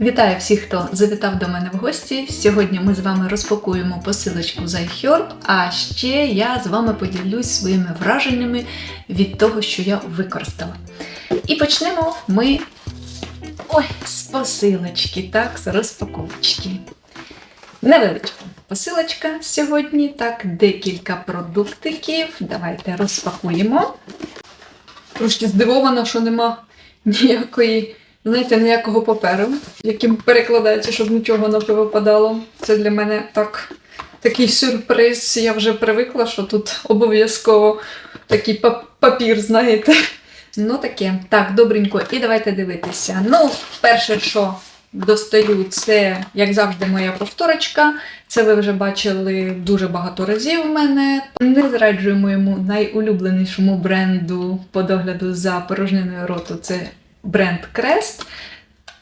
Вітаю всіх, хто завітав до мене в гості. Сьогодні ми з вами розпакуємо посилочку з iHerb, а ще я з вами поділюсь своїми враженнями від того, що я використала. І почнемо ми ой, з посилочки, так, з розпаковочки. Невеличка посилочка сьогодні, так, декілька продуктиків. Давайте розпакуємо. Трошки здивована, що нема ніякої. Знаєте, ніякого паперу, яким перекладається, щоб нічого не випадало. Це для мене так, такий сюрприз. Я вже привикла, що тут обов'язково такий папір, знаєте. Ну таке. Так, добренько. І давайте дивитися. Ну, перше, що достаю, це, як завжди, моя повторочка. Це ви вже бачили дуже багато разів в мене. Не зраджую моєму найулюбленішому бренду по догляду за порожниною роту. Це бренд Крест.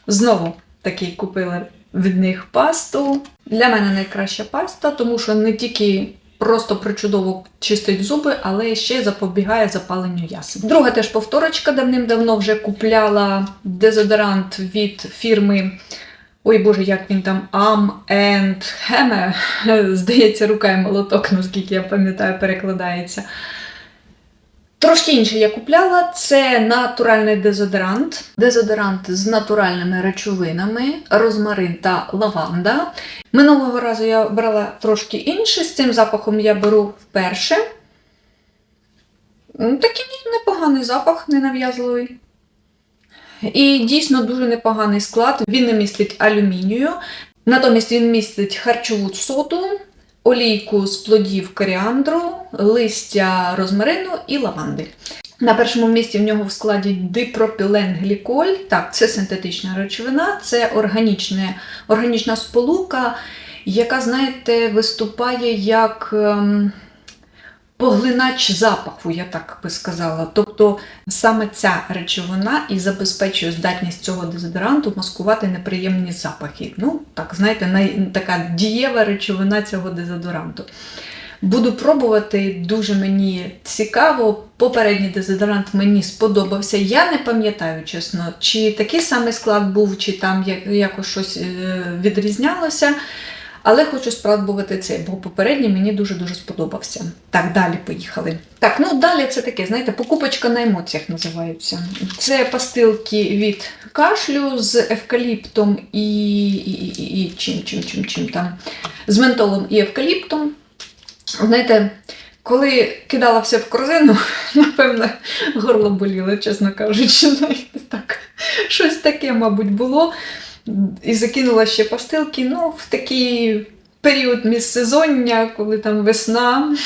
Знову такий купила від них пасту. Для мене найкраща паста, тому що не тільки просто причудово чистить зуби, але ще запобігає запаленню ясен. Друга теж повторочка давним-давно вже купляла дезодорант від фірми. Ой Боже, як він там Am and Heme. Здається, рука і молоток, наскільки я пам'ятаю, перекладається. Трошки інше я купляла. Це натуральний дезодорант. Дезодорант з натуральними речовинами, розмарин та лаванда. Минулого разу я брала трошки інше. З цим запахом я беру вперше. Такий непоганий запах, ненав'язливий. І дійсно дуже непоганий склад. Він не містить алюмінію, натомість він містить харчову соду, олійку з плодів коріандру, листя розмарину і лаванди. На першому місці в нього в складі дипропіленгліколь. Так, це синтетична речовина, це органічне, органічна сполука, яка, знаєте, виступає як ем, поглинач запаху, я так би сказала. Тобто саме ця речовина і забезпечує здатність цього дезодоранту маскувати неприємні запахи. Ну, так, знаєте, най, така дієва речовина цього дезодоранту. Буду пробувати, дуже мені цікаво. Попередній дезодорант мені сподобався. Я не пам'ятаю, чесно, чи такий самий склад був, чи там якось щось е, відрізнялося. Але хочу спробувати цей, бо попередній мені дуже-дуже сподобався. Так, далі поїхали. Так, ну далі це таке, знаєте, покупочка на емоціях називається. Це пастилки від кашлю з евкаліптом і, і, і, і чим, чим, чим, чим там, з ментолом і евкаліптом. Знаєте, коли кидала все в корзину, напевно, горло боліло, чесно кажучи, знаєте, так. Щось таке, мабуть, було. І закинула ще пастилки. Ну, в такий період міжсезоння, коли там весна,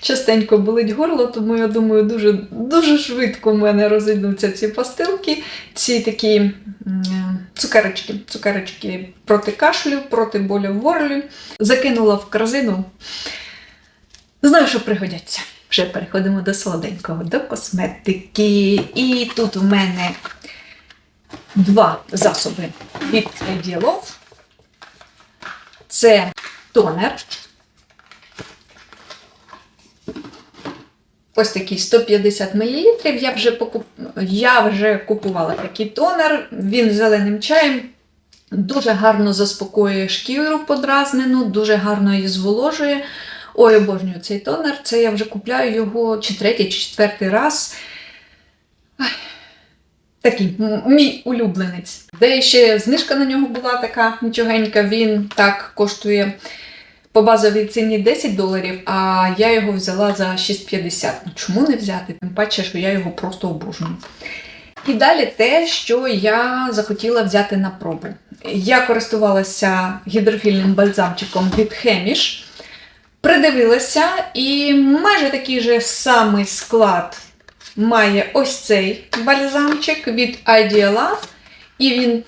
частенько болить горло, тому я думаю, дуже, дуже швидко в мене розійдуться ці пастилки, ці такі цукерочки, цукерочки проти кашлю, проти болю в горлі. Закинула в корзину. Знаю, що пригодяться. Вже переходимо до солоденького, до косметики. І тут у мене два засоби від Idealove. Це тонер. Ось такий 150 мл. Я вже, покуп... Я вже купувала такий тонер. Він з зеленим чаєм. Дуже гарно заспокоює шкіру подразнену, дуже гарно її зволожує. Ой, обожнюю цей тонер. Це я вже купляю його чи третій, чи четвертий раз. Ай, Такий мій улюбленець. Де ще знижка на нього була така нічогенька. Він так коштує по базовій ціні 10 доларів, а я його взяла за 6,50. Ну чому не взяти? Тим паче, що я його просто обожнюю. І далі те, що я захотіла взяти на пробу. Я користувалася гідрофільним бальзамчиком від Хеміш, придивилася, і майже такий же самий склад має ось цей бальзамчик від Idealove. І він,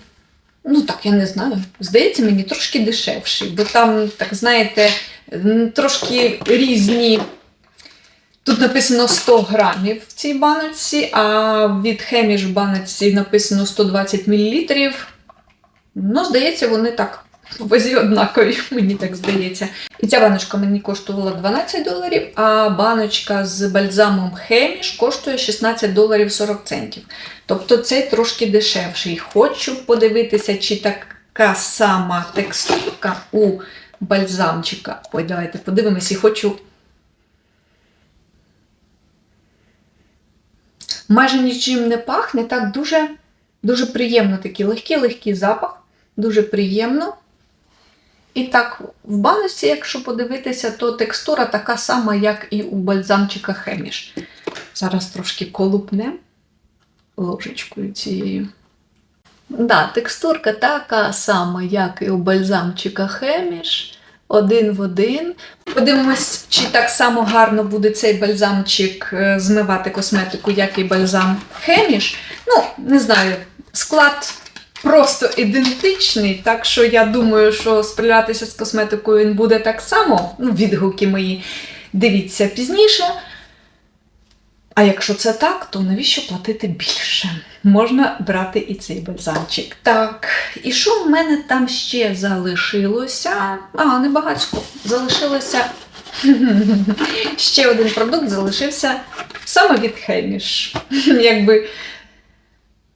ну так, я не знаю, здається, мені трошки дешевший, бо там, так знаєте, трошки різні. Тут написано 100 грамів в цій баночці, а від Хеміш в баночці написано 120 мл. Ну, здається, вони так по вазі однакові, мені так здається. І ця баночка мені коштувала 12 доларів, а баночка з бальзамом Хеміш коштує 16 доларів 40 центів. Тобто цей трошки дешевший. Хочу подивитися, чи така сама текстурка у бальзамчика. Ой, давайте подивимось і хочу. Майже нічим не пахне, так дуже, дуже приємно такий легкий-легкий запах, дуже приємно. І так, в баночці, якщо подивитися, то текстура така сама, як і у бальзамчика Хеміш. Зараз трошки колупнем ложечкою цією. Да, текстурка така сама, як і у бальзамчика Хеміш. Один в один. Подивимось, чи так само гарно буде цей бальзамчик е, змивати косметику, як і бальзам Хеміш. Ну, не знаю, склад просто ідентичний, так що я думаю, що справлятися з косметикою він буде так само. Ну, відгуки мої дивіться пізніше. А якщо це так, то навіщо платити більше? Можна брати і цей бальзамчик. Так, і що в мене там ще залишилося? А, небагатько. Залишилося. Ще один продукт залишився саме від Хеміш. Якби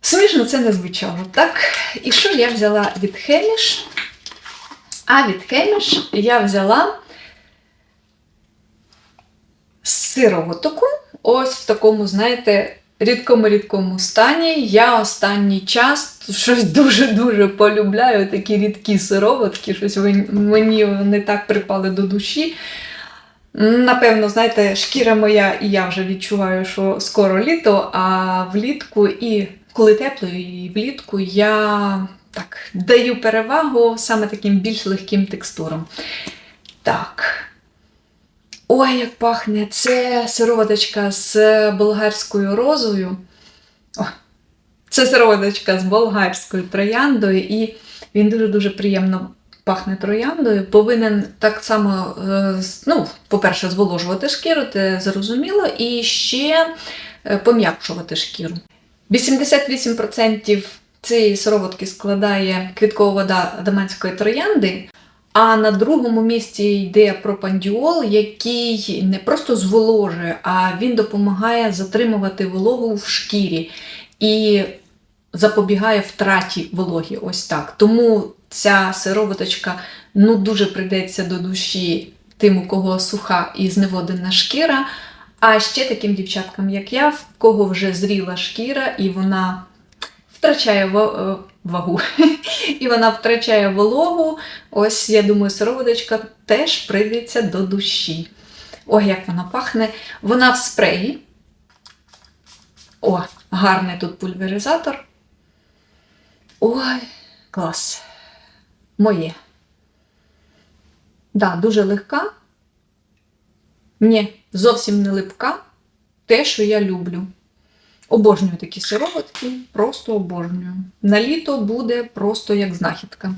смішно це не звучало, так? І що я взяла від Хеміш? А від Хеміш я взяла сироватоку. Ось в такому, знаєте, рідкому-рідкому стані. Я останній час щось дуже-дуже полюбляю такі рідкі сироватки, щось мені вони так припали до душі. Напевно, знаєте, шкіра моя, і я вже відчуваю, що скоро літо, а влітку і коли тепло, і влітку я так даю перевагу саме таким більш легким текстурам. Так. Ой, як пахне! Це сироваточка з болгарською розою. О, це сироваточка з болгарською трояндою, і він дуже-дуже приємно пахне трояндою. Повинен так само, е, ну, по-перше, зволожувати шкіру, це зрозуміло, і ще е, пом'якшувати шкіру. 88% цієї сироватки складає квіткова вода адамантської троянди. А на другому місці йде пропандіол, який не просто зволожує, а він допомагає затримувати вологу в шкірі і запобігає втраті вологі. Ось так. Тому ця сироваточка ну, дуже прийдеться до душі тим, у кого суха і зневодена шкіра. А ще таким дівчаткам, як я, в кого вже зріла шкіра, і вона втрачає е, вагу, і вона втрачає вологу. Ось, я думаю, сироваточка теж прийдеться до душі. Ой, як вона пахне. Вона в спреї. О, гарний тут пульверизатор. Ой, клас. Моє. Да, дуже легка. Ні, зовсім не липка. Те, що я люблю. Обожнюю такі сироватки, просто обожнюю. На літо буде просто як знахідка.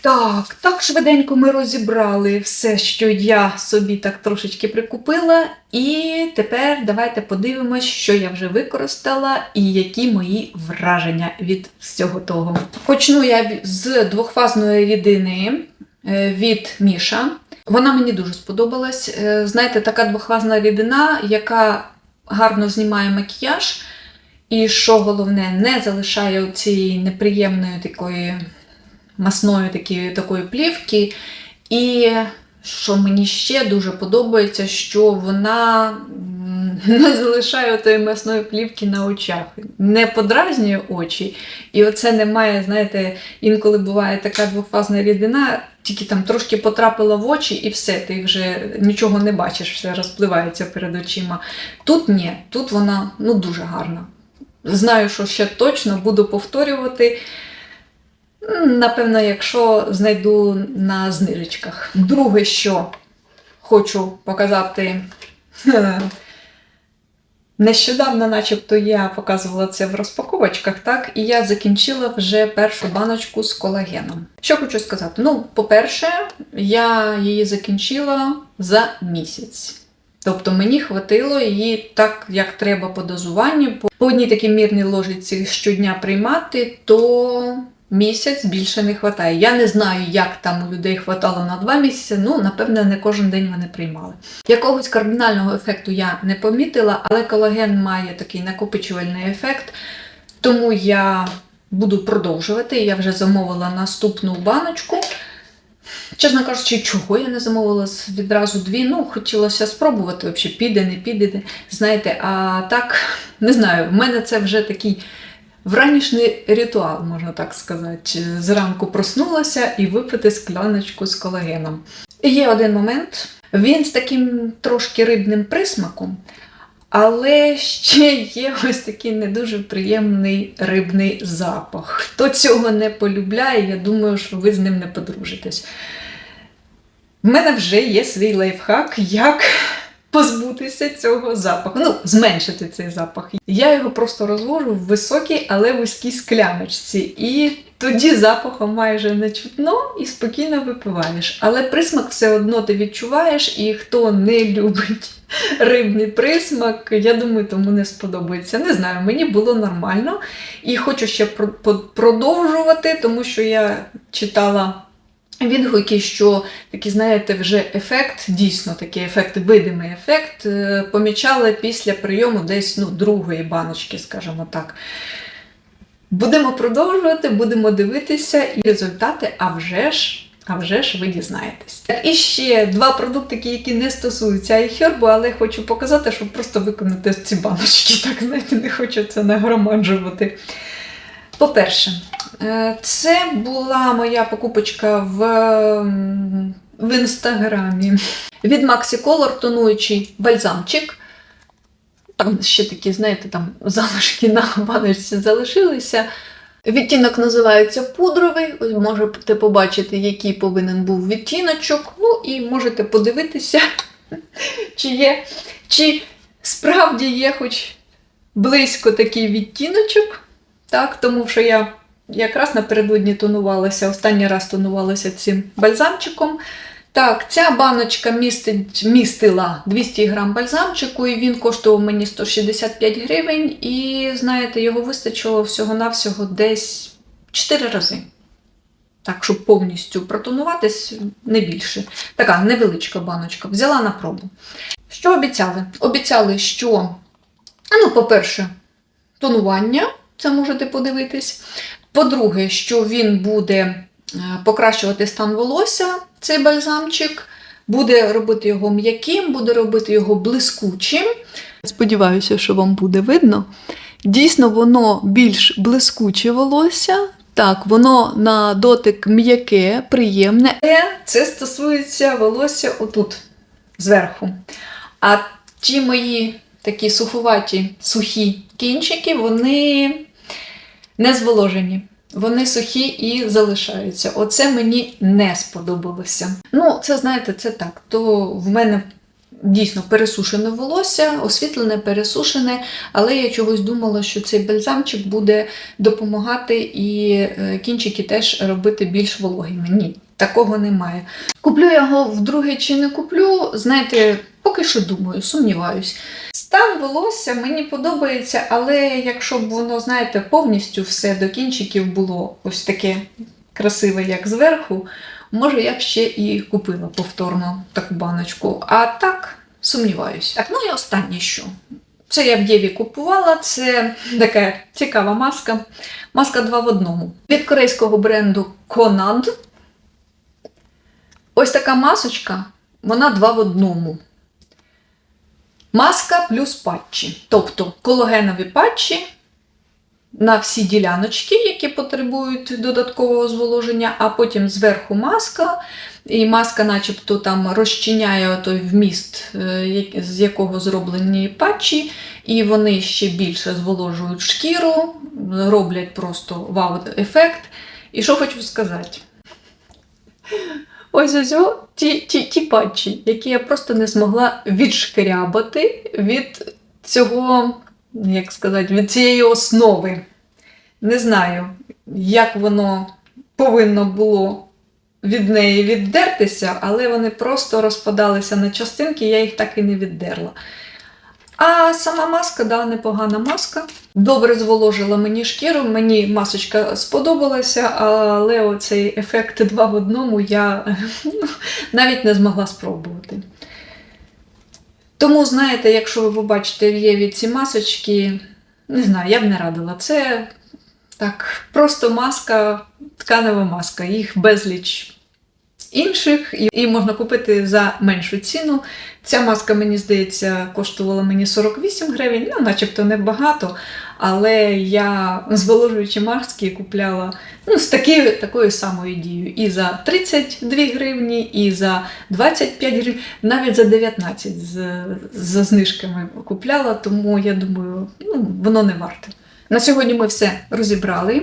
Так, так швиденько ми розібрали все, що я собі так трошечки прикупила. І тепер давайте подивимось, що я вже використала і які мої враження від всього того. Почну я з двохфазної рідини е, від Міша. Вона мені дуже сподобалась. Е, Знаєте, така двохвазна рідина, яка гарно знімає макіяж, і що головне, не залишає цієї неприємної такої масної такої, такої плівки. І що мені ще дуже подобається, що вона не залишає тої масної плівки на очах, не подразнює очі. І оце немає, знаєте, інколи буває така двохфазна рідина, тільки там трошки потрапила в очі, і все, ти вже нічого не бачиш, все розпливається перед очима. Тут ні, тут вона ну, дуже гарна. Знаю, що ще точно буду повторювати. Напевно, якщо знайду на знижечках. Друге, що хочу показати. Нещодавно, начебто, я показувала це в розпаковочках, так, і я закінчила вже першу баночку з колагеном. Що хочу сказати? Ну, по-перше, я її закінчила за місяць. Тобто мені хватило її так, як треба по дозуванню. По- одній такій мірній ложиці щодня приймати, то місяць більше не вистачає. Я не знаю, як там у людей хватало на два місяці. Ну, напевне, не кожен день вони приймали. Якогось кардинального ефекту я не помітила, але колаген має такий накопичувальний ефект, тому я буду продовжувати. Я вже замовила наступну баночку. Чесно кажучи, чого я не замовила відразу дві. Ну, хотілося спробувати, взагалі, піде, не піде. Знаєте, а так, не знаю, в мене це вже такий вранішній ритуал, можна так сказати. Зранку проснулася і випити скляночку з колагеном. І є один момент. Він з таким трошки рибним присмаком, але ще є ось такий не дуже приємний рибний запах. Хто цього не полюбляє, я думаю, що ви з ним не подружитесь. В мене вже є свій лайфхак, як позбутися цього запаху. Ну, зменшити цей запах. Я його просто розвожу в високій, але вузькій скляночці. І тоді запаху майже не чутно і спокійно випиваєш. Але присмак все одно ти відчуваєш, і хто не любить рибний присмак, я думаю, тому не сподобається. Не знаю, мені було нормально. І хочу ще продовжувати, тому що я читала відгуки, що такий, знаєте, вже ефект, дійсно такий ефект, видимий ефект, е, помічали після прийому десь ну, другої баночки, скажімо так. Будемо продовжувати, будемо дивитися і результати, а вже ж. А вже ж ви дізнаєтесь. Так, і ще два продуктики, які не стосуються айхербу, але хочу показати, щоб просто виконати ці баночки. Так, знаєте, не хочу це нагромаджувати. По-перше, це була моя покупочка в, в інстаграмі від Maxi Color тонуючий бальзамчик. Там ще такі, знаєте, там залишки на баночці залишилися. Відтінок називається пудровий. Ось можете побачити, який повинен був відтіночок. Ну і можете подивитися, чи є, чи справді є хоч близько такий відтіночок. Так, тому що я якраз напередодні тонувалася, останній раз тонувалася цим бальзамчиком. Так, ця баночка містить, містила 200 грам бальзамчику, і він коштував мені 165 гривень. І, знаєте, його вистачило всього-навсього десь 4 рази. Так, щоб повністю протонуватись, не більше. Така невеличка баночка. Взяла на пробу. Що обіцяли? Обіцяли, що, ну, по-перше, тонування, це можете подивитись. По-друге, що він буде е, покращувати стан волосся, цей бальзамчик, буде робити його м'яким, буде робити його блискучим. Сподіваюся, що вам буде видно. Дійсно, воно більш блискуче волосся. Так, воно на дотик м'яке, приємне. Але це стосується волосся отут, зверху. А ті мої такі сухуваті, сухі кінчики, вони не зволожені. Вони сухі і залишаються. Оце мені не сподобалося. Ну, це знаєте, це так. То в мене дійсно пересушене волосся, освітлене, пересушене, але я чогось думала, що цей бальзамчик буде допомагати і е, кінчики теж робити більш вологими. Ні, такого немає. Куплю його вдруге чи не куплю, знаєте, поки що думаю, сумніваюсь. Стан волосся мені подобається, але якщо б воно, знаєте, повністю все до кінчиків було ось таке красиве, як зверху, може я б ще і купила повторно таку баночку. А так, сумніваюсь. Так, ну і останнє що. Це я в Єві купувала, це така цікава маска. Маска 2 в одному. Від корейського бренду Conad. Ось така масочка, вона 2 в одному. Маска плюс патчі. Тобто колагенові патчі на всі діляночки, які потребують додаткового зволоження, а потім зверху маска. І маска, начебто, там розчиняє той вміст, е, з якого зроблені патчі, і вони ще більше зволожують шкіру, роблять просто вау-ефект. І що хочу сказати? Ось ось о, ті, ті, ті патчі, які я просто не змогла відшкрябати від цього, як сказати, від цієї основи. Не знаю, як воно повинно було від неї віддертися, але вони просто розпадалися на частинки, я їх так і не віддерла. А сама маска, да, непогана маска. Добре зволожила мені шкіру, мені масочка сподобалася, але оцей ефект два в одному я навіть не змогла спробувати. Тому, знаєте, якщо ви побачите в Єві ці масочки, не знаю, я б не радила. Це так, просто маска, тканева маска, їх безліч інших, і, можна купити за меншу ціну. Ця маска, мені здається, коштувала мені 48 гривень, ну, начебто небагато, але я зволожуючі маски купляла ну, з такі, такою самою дією. І за 32 гривні, і за 25 гривень, навіть за 19 з, за знижками купляла, тому я думаю, ну, воно не варте. На сьогодні ми все розібрали.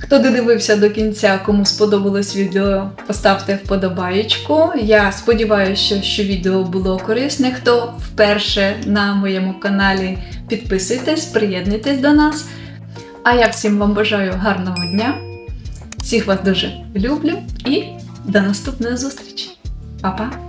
Хто додивився до кінця, кому сподобалось відео, поставте вподобаєчку. Я сподіваюся, що відео було корисне. Хто вперше на моєму каналі, підписуйтесь, приєднуйтесь до нас. А я всім вам бажаю гарного дня. Всіх вас дуже люблю і до наступної зустрічі. Па-па!